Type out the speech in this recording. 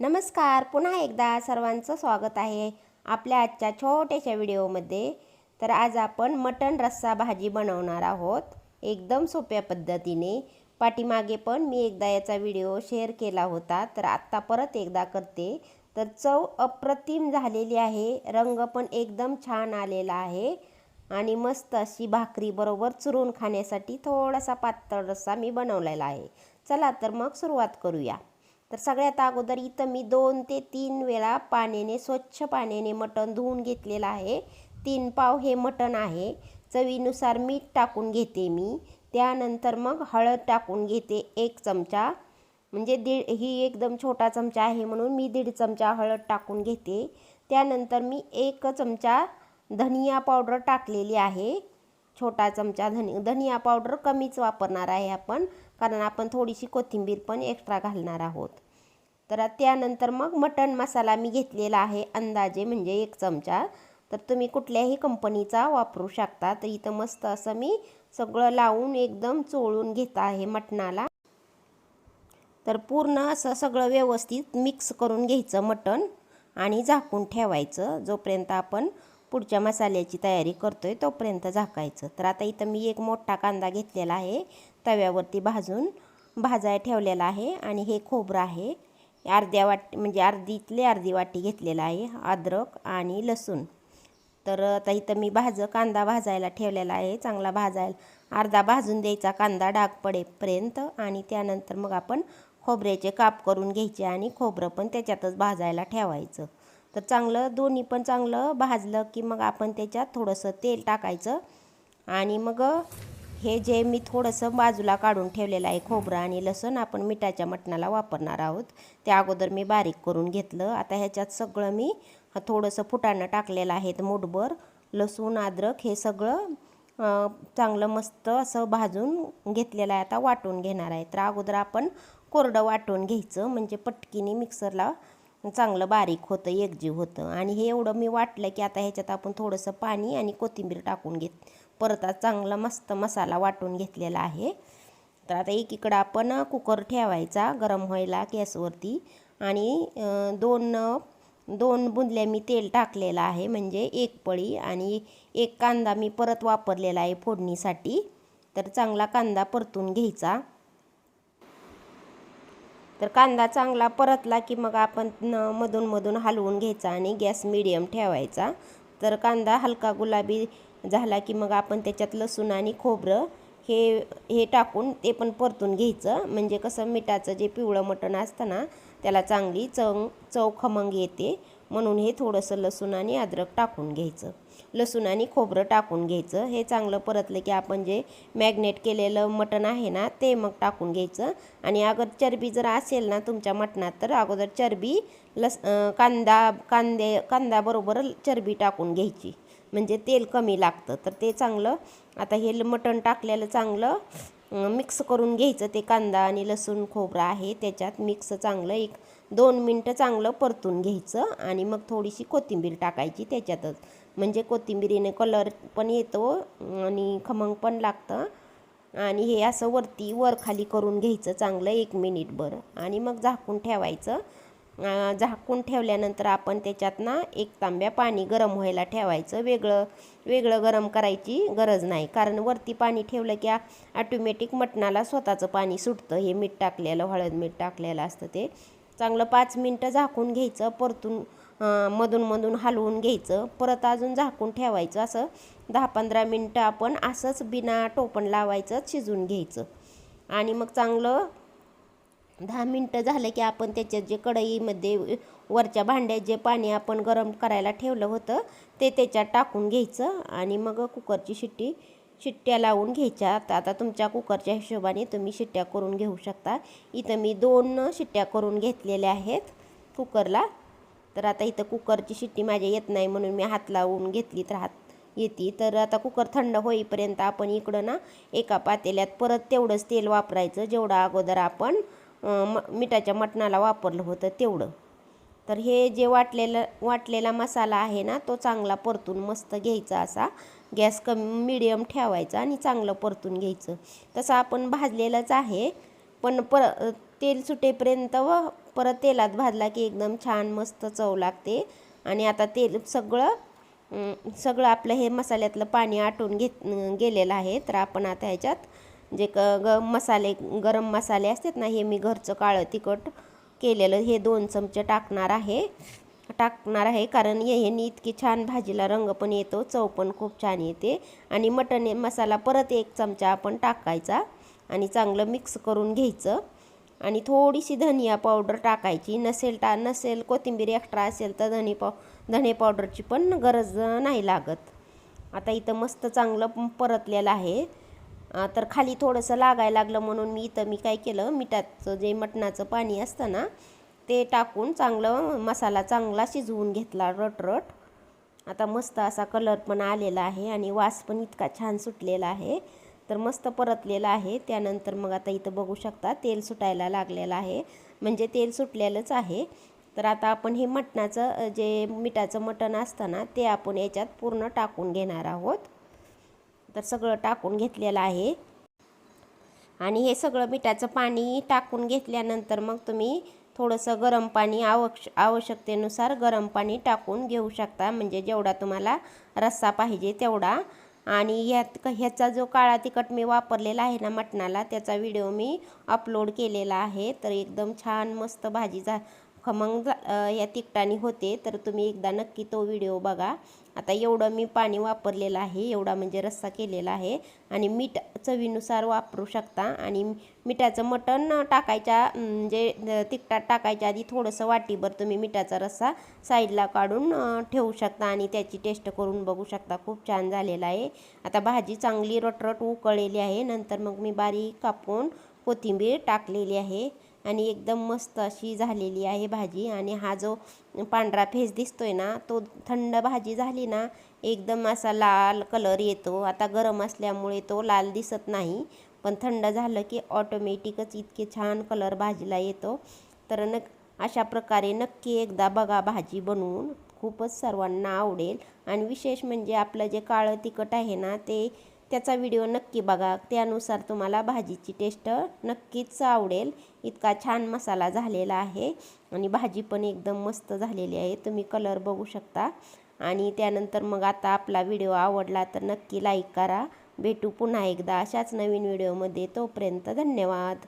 नमस्कार. पुन्हा एकदा सर्वांचं स्वागत आहे आपल्या आजच्या छोट्याशा व्हिडिओमध्ये. तर आज आपण मटण रस्सा भाजी बनवणार आहोत. एकदम सोप्या पद्धतीने. पाठीमागे पण मी एकदा याचा व्हिडिओ शेअर केला होता. तर आत्ता परत एकदा करते. तर चव अप्रतिम झालेली आहे. रंग पण एकदम छान आलेला आहे. आणि मस्त अशी भाकरी बरोबर चुरून खाण्यासाठी थोडासा पातळ रस्सा मी बनवलेला आहे. चला तर मग सुरुवात करूया. तर सगळ्यात अगोदर इथं मी दोन ते तीन वेळा पाण्याने स्वच्छ पाण्याने मटण धुवून घेतलेलं आहे. तीन पाव हे मटण आहे. चवीनुसार मीठ टाकून घेते मी. त्यानंतर मग हळद टाकून घेते एक चमचा. म्हणजे दीड ही एकदम छोटा चमचा आहे म्हणून मी दीड चमचा हळद टाकून घेते. त्यानंतर मी एक चमचा धनिया पावडर टाकलेली आहे. छोटा चमचा धनि धनिया पावडर कमीच वापरणार आहे आपण. कारण आपण थोडीशी कोथिंबीर पण एक्स्ट्रा घालणार आहोत. तर त्यानंतर मग मटण मसाला मी घेतलेला आहे अंदाजे म्हणजे एक चमचा. तर तुम्ही कुठल्याही कंपनीचा वापरू शकता. तर इथं मस्त असं मी सगळं लावून एकदम चोळून घेत आहे मटणाला. तर पूर्ण असं सगळं व्यवस्थित मिक्स करून घ्यायचं मटण आणि झाकून ठेवायचं. जोपर्यंत आपण पुढच्या मसाल्याची तयारी करतोय तोपर्यंत झाकायचं. तर आता इथं मी एक मोठा कांदा घेतलेला आहे. तव्यावरती भाजून भाजाय ठेवलेला आहे आणि हे खोबरं आहे. अर्ध्या वाटी म्हणजे अर्धीतले अर्धी वाटी घेतलेला आहे अद्रक आणि लसूण. तर आता इथं मी भाज कांदा भाजायला ठेवलेला आहे चांगला भाजायला. अर्धा भाजून द्यायचा कांदा डाग पडेपर्यंत आणि त्यानंतर मग आपण खोबऱ्याचे काप करून घ्यायचे आणि खोबरं पण त्याच्यातच भाजायला ठेवायचं. तर चांगलं दोन्ही पण चांगलं भाजलं की मग आपण त्याच्यात थोडंसं तेल टाकायचं आणि मग हे जे मी थोडंसं बाजूला काढून ठेवलेलं आहे खोबरं आणि लसूण आपण मिठाच्या मटणाला वापरणार आहोत. त्या अगोदर मी बारीक करून घेतलं. आता ह्याच्यात सगळं मी थोडंसं फुटाणं टाकलेलं आहे मुठभर लसूण अद्रक हे सगळं चांगलं मस्त असं भाजून घेतलेलं आहे. आता वाटून घेणार आहे. तर अगोदर आपण कोरडं वाटून घ्यायचं म्हणजे पटकीने मिक्सरला चांगलं बारीक होतं एकजीव होतं. आणि हे एवढं मी वाटलं की आता ह्याच्यात आपण थोडंसं पाणी आणि कोथिंबीर टाकून घेत परत चांगला मस्त मसाला वाटून घेतलेला आहे. तर आता एकीकडं आपण कुकर ठेवायचा गरम व्हायला गॅसवरती आणि दोन दोन बुंदल्या मी तेल टाकलेलं आहे म्हणजे एक पळी आणि एक कांदा मी परत वापरलेला आहे फोडणीसाठी. तर चांगला कांदा परतून घ्यायचा. तर कांदा चांगला परतला की मग आपण मधून मधून हलवून घ्यायचा आणि गॅस मिडियम ठेवायचा. तर कांदा हलका गुलाबी झाला की मग आपण त्याच्यात लसूण आणि खोबरं हे हे टाकून ते पण परतून घ्यायचं. म्हणजे कसं मिठाचं जे पिवळं मटण असतं ना त्याला चांगली चव चव खमंग येते. म्हणून हे थोडंसं लसूण आणि अद्रक टाकून घ्यायचं. लसूण आणि खोबरं टाकून घ्यायचं. हे चांगलं परतलं की आपण जे मॅग्नेट केलेलं मटण आहे ना ते मग टाकून घ्यायचं. आणि अगर चरबी जर असेल ना तुमच्या मटणात तर अगोदर चरबी लस कांदा कांदे कांद्याबरोबर चरबी टाकून घ्यायची. म्हणजे तेल कमी लागतं. तर ते चांगलं आता हे मटण टाकलेलं चांगलं मिक्स करून घ्यायचं. ते कांदा आणि लसूण खोबरं आहे त्याच्यात मिक्स चांगलं एक दोन मिनटं चांगलं परतून घ्यायचं आणि मग थोडीशी कोथिंबीर टाकायची त्याच्यातच. म्हणजे कोथिंबीरीने कलर पण येतो आणि खमंग पण लागतं. आणि हे असं वरती वर खाली करून घ्यायचं चांगलं एक मिनिटभर आणि मग झाकून ठेवायचं. झाकून ठेवल्यानंतर आपण त्याच्यात ना एक तांब्या पाणी गरम व्हायला ठेवायचं. वेगळं वेगळं गरम करायची गरज नाही. कारण वरती पाणी ठेवलं की ॲटोमॅटिक मटणाला स्वतःचं पाणी सुटतं. हे मीठ टाकलेलं हळद मीठ टाकलेलं असतं ते. चांगलं पाच मिनटं झाकून घ्यायचं परतून मधून मधून हलवून घ्यायचं. परत अजून झाकून ठेवायचं असं दहा पंधरा मिनटं आपण असंच बिना टोपण लावायचं शिजून घ्यायचं. आणि मग चांगलं दहा मिनटं झालं की आपण त्याच्यात जे कढईमध्ये वरच्या भांड्यात जे पाणी आपण गरम करायला ठेवलं होतं ते त्याच्यात टाकून घ्यायचं आणि मग कुकरची शिट्टी शिट्ट्या लावून घ्यायच्या. आता तुमच्या कुकरच्या हिशोबाने तुम्ही शिट्ट्या करून घेऊ शकता. इथं मी दोन शिट्ट्या करून घेतलेल्या आहेत कुकरला. तर आता इथं कुकरची शिट्टी माझ्या येत नाही म्हणून मी हात लावून घेतली तर हात येते. तर आता कुकर थंड होईपर्यंत आपण इकडं ना एका पातेल्यात परत तेवढंच तेल वापरायचं जेवढं अगोदर आपण म मिठाच्या मटणाला वापरलं होतं तेवढं. तर हे जे वाटलेलं वाटलेला मसाला आहे ना तो चांगला परतून मस्त घ्यायचा असा. गॅस कमी मिडियम ठेवायचा आणि चांगलं परतून घ्यायचं. तसं आपण भाजलेलंच आहे पण पर तेल सुटेपर्यंत व परत तेलात भाजला की एकदम छान मस्त चव लागते. आणि आता तेल सगळं सगळं आपलं हे मसाल्यातलं पाणी आटून घेत गेलेलं आहे. तर आपण आता ह्याच्यात जे क ग मसाले गरम मसाले असतात ना हे मी घरचं काळं तिखट केलेलं हे दोन चमचे टाकणार आहे. टाकणार आहे कारण ह्याने इतकी छान भाजीला रंग पण येतो चव पण खूप छान येते. आणि मटण मसाला परत एक चमचा आपण टाकायचा आणि चांगलं मिक्स करून घ्यायचं. आणि थोडीशी धनिया पावडर टाकायची नसेल टा नसेल कोथिंबीर एक्स्ट्रा असेल तर धने पाव धने पावडरची पण गरज नाही लागत. आता इथं मस्त चांगलं परतलेलं आहे. तर खाली थोडंसं लागायला लागलं म्हणून मी इथं मी काय केलं मिठाचं जे मटणाचं पाणी असतं ना ते टाकून चांगलं मसाला चांगला शिजवून घेतला रटरट. आता मस्त असा कलर पण आलेला आहे आणि वास पण इतका छान सुटलेला आहे. तर मस्त परतलेला आहे. त्यानंतर मग आता इथं बघू शकता तेल सुटायला लागलेलं आहे. म्हणजे तेल सुटलेलंच आहे. तर आता आपण हे मटणाचं जे मिठाचं मटण असतं ना ते आपण याच्यात पूर्ण टाकून घेणार आहोत. तर सगळं टाकून घेतलेलं आहे. आणि हे सगळं मिठाचं पाणी टाकून घेतल्यानंतर मग तुम्ही थोडंसं गरम पाणी आवश आवश्यकतेनुसार गरम पाणी टाकून घेऊ शकता. म्हणजे जेवढा तुम्हाला रस्सा पाहिजे तेवढा. आणि ह्यात ह्याचा जो काळा तिखट मी वापरलेला आहे ना मटणाला त्याचा व्हिडिओ मी अपलोड केलेला आहे. तर एकदम छान मस्त भाजी झा खमंग या तिकटाने होते तर तुम्ही एकदा नक्की तो व्हिडिओ बघा. आता एवढं मी पाणी वापरलेलं आहे एवढा म्हणजे रस्सा केलेला आहे. आणि मीठ चवीनुसार वापरू शकता. आणि मिठाचं मटण टाकायच्या म्हणजे तिखटात टाकायच्या आधी थोडंसं वाटीभर तुम्ही मिठाचा रस्सा साईडला काढून ठेवू शकता. आणि त्याची टेस्ट करून बघू शकता. खूप छान झालेला आहे. आता भाजी चांगली रटरट उकळलेली आहे. नंतर मग मी बारीक कापून कोथिंबीर टाकलेली आहे. आणि एकदम मस्त अशी झालेली आहे भाजी. आणि हा जो पांढरा फेस दिसतोय ना तो थंड भाजी झाली ना एकदम असा लाल कलर येतो. आता गरम असल्यामुळे तो लाल दिसत नाही पण थंड झालं की ऑटोमॅटिकच इतके छान कलर भाजीला येतो. तर न अशा प्रकारे नक्की एकदा बघा भाजी बनवून. खूपच सर्वांना आवडेल. आणि विशेष म्हणजे आपलं जे काळं तिखट आहे ना ते त्याचा व्हिडिओ नक्की बघा. त्यानुसार तुम्हाला भाजीची टेस्ट नक्कीच आवडेल. इतका छान मसाला झालेला आहे आणि भाजी पण एकदम मस्त झालेली आहे. तुम्ही कलर बघू शकता. आणि त्यानंतर मग आता आपला व्हिडिओ आवडला तर नक्की लाईक करा. भेटू पुन्हा एकदा अशाच नवीन व्हिडिओमध्ये तोपर्यंत धन्यवाद.